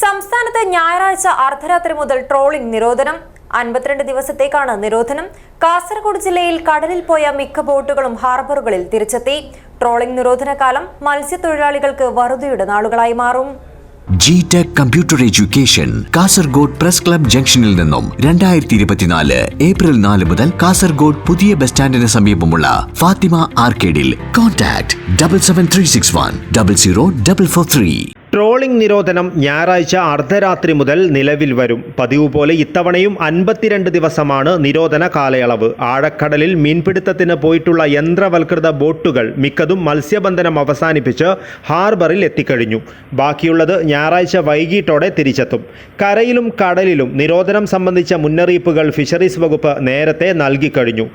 സംസ്ഥാനത്ത് ഞായറാഴ്ച അർദ്ധരാത്രി മുതൽ ട്രോളിംഗ് നിരോധനം. അൻപത്തിരണ്ട് ദിവസത്തേക്കാണ് നിരോധനം. കാസർഗോഡ് ജില്ലയിൽ കടലിൽ പോയ മിക്ക ബോട്ടുകളും ഹാർബറുകളിൽ തിരിച്ചെത്തി. ട്രോളിംഗ് നിരോധനകാലം മത്സ്യത്തൊഴിലാളികൾക്ക് വറുതിയുടെ നാളുകളായി മാറും. G tech computer education Kasaragod press club ജംഗ്ഷനിൽ നിന്നും രണ്ടായിരത്തി ഇരുപത്തിനാല് ഏപ്രിൽ നാല് മുതൽ കാസർഗോഡ് പുതിയ ബസ് സ്റ്റാൻഡിന് സമീപമുള്ള Fathima ആർക്കേഡിൽ. Contact double seven three six one double zero double four three. Trolling നിരോധനം ഞായറാഴ്ച അർദ്ധരാത്രി മുതൽ നിലവിൽ വരും. പതിവ് പോലെ ഇത്തവണയും അൻപത്തിരണ്ട് ദിവസമാണ് നിരോധന കാലയളവ്. ആഴക്കടലിൽ മീൻപിടുത്തത്തിന് പോയിട്ടുള്ള യന്ത്രവൽകൃത ബോട്ടുകൾ മിക്കതും മത്സ്യബന്ധനം അവസാനിപ്പിച്ച് ഹാർബറിൽ എത്തിക്കഴിഞ്ഞു. ബാക്കിയുള്ളത് ഞായറാഴ്ച വൈകിട്ടോടെ തിരിച്ചെത്തും. കരയിലും കടലിലും നിരോധനം സംബന്ധിച്ച മുന്നറിയിപ്പുകൾ ഫിഷറീസ് വകുപ്പ് നേരത്തെ നൽകിക്കഴിഞ്ഞു.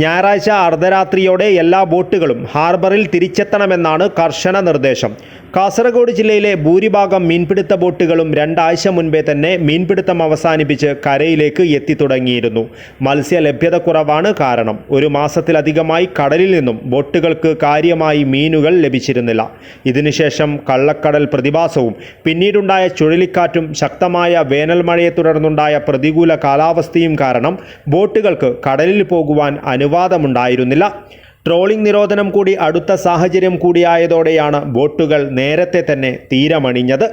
ഞായറാഴ്ച അർദ്ധരാത്രിയോടെ എല്ലാ ബോട്ടുകളും ഹാർബറിൽ തിരിച്ചെത്തണമെന്നാണ് കർശന നിർദ്ദേശം. കാസർഗോഡ് ജില്ലയിലെ ഭൂരിഭാഗം മീൻപിടുത്ത ബോട്ടുകളും രണ്ടാഴ്ച മുൻപേ തന്നെ മീൻപിടുത്തം അവസാനിപ്പിച്ച് കരയിലേക്ക് എത്തിത്തുടങ്ങിയിരുന്നു. മത്സ്യ ലഭ്യത കുറവാണ് കാരണം. ഒരു മാസത്തിലധികമായി കടലിൽ നിന്നും ബോട്ടുകൾക്ക് കാര്യമായി മീനുകൾ ലഭിച്ചിരുന്നില്ല. ഇതിനുശേഷം കള്ളക്കടൽ പ്രതിഭാസവും പിന്നീടുണ്ടായ ചുഴലിക്കാറ്റും ശക്തമായ വേനൽമഴയെ തുടർന്നുണ്ടായ പ്രതികൂല കാലാവസ്ഥയും കാരണം ബോട്ടുകൾക്ക് കടലിൽ പോകുവാൻ അനുവാദമുണ്ടായിരുന്നില്ല. ട്രോളിംഗ് നിരോധനം കൂടി അടുത്ത സാഹചര്യം കൂടിയായതോടെയാണ് ബോട്ടുകൾ നേരത്തെ തന്നെ തീരമണിഞ്ഞത്.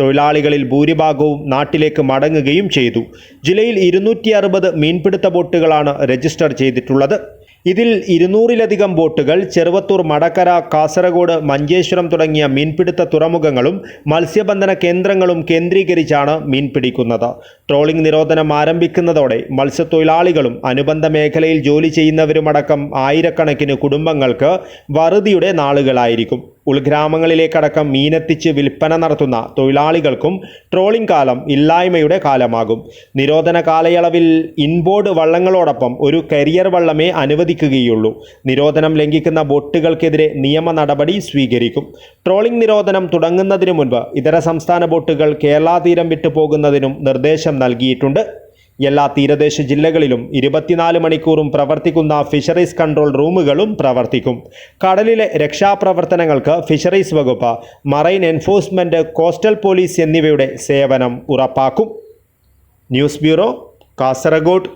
തൊഴിലാളികളിൽ ഭൂരിഭാഗവും നാട്ടിലേക്ക് മടങ്ങുകയും ചെയ്തു. ജില്ലയിൽ ഇരുന്നൂറ്റി അറുപത് മീൻപിടുത്ത ബോട്ടുകളാണ് രജിസ്റ്റർ ചെയ്തിട്ടുള്ളത്. ഇതിൽ ഇരുന്നൂറിലധികം ബോട്ടുകൾ ചെറുവത്തൂർ മടക്കര കാസർഗോഡ് മഞ്ചേശ്വരം തുടങ്ങിയ മീൻപിടുത്ത തുറമുഖങ്ങളും മത്സ്യബന്ധന കേന്ദ്രങ്ങളും കേന്ദ്രീകരിച്ചാണ് മീൻ പിടിക്കുന്നത് ട്രോളിംഗ് നിരോധനം ആരംഭിക്കുന്നതോടെ മത്സ്യത്തൊഴിലാളികളും അനുബന്ധ മേഖലയിൽ ജോലി ചെയ്യുന്നവരുമടക്കം ആയിരക്കണക്കിന് കുടുംബങ്ങൾക്ക് വറുതിയുടെ നാളുകളായിരിക്കും. ഉൾഗ്രാമങ്ങളിലേക്കടക്കം മീനെത്തിച്ച് വിൽപ്പന നടത്തുന്ന തൊഴിലാളികൾക്കും ട്രോളിംഗ് കാലം ഇല്ലായ്മയുടെ കാലമാകും. നിരോധന കാലയളവിൽ ഇൻബോർഡ് വള്ളങ്ങളോടൊപ്പം ഒരു കരിയർ വള്ളമേ അനുവദിക്കുകയുള്ളൂ. നിരോധനം ലംഘിക്കുന്ന ബോട്ടുകൾക്കെതിരെ നിയമ നടപടി സ്വീകരിക്കും. ട്രോളിംഗ് നിരോധനം തുടങ്ങുന്നതിനു മുൻപ് ഇതര സംസ്ഥാന ബോട്ടുകൾ കേരള തീരം വിട്ടു പോകുന്നതിനും നിർദ്ദേശം നൽകിയിട്ടുണ്ട്. എല്ലാ തീരദേശ ജില്ലകളിലും ഇരുപത്തിനാല് മണിക്കൂറും പ്രവർത്തിക്കുന്ന ഫിഷറീസ് കൺട്രോൾ റൂമുകളും പ്രവർത്തിക്കും. കടലിലെ രക്ഷാപ്രവർത്തനങ്ങൾക്ക് ഫിഷറീസ് വകുപ്പ് മറൈൻ എൻഫോഴ്സ്മെന്റ് കോസ്റ്റൽ പോലീസ് എന്നിവയുടെ സേവനം ഉറപ്പാക്കും. News bureau Kasaragod.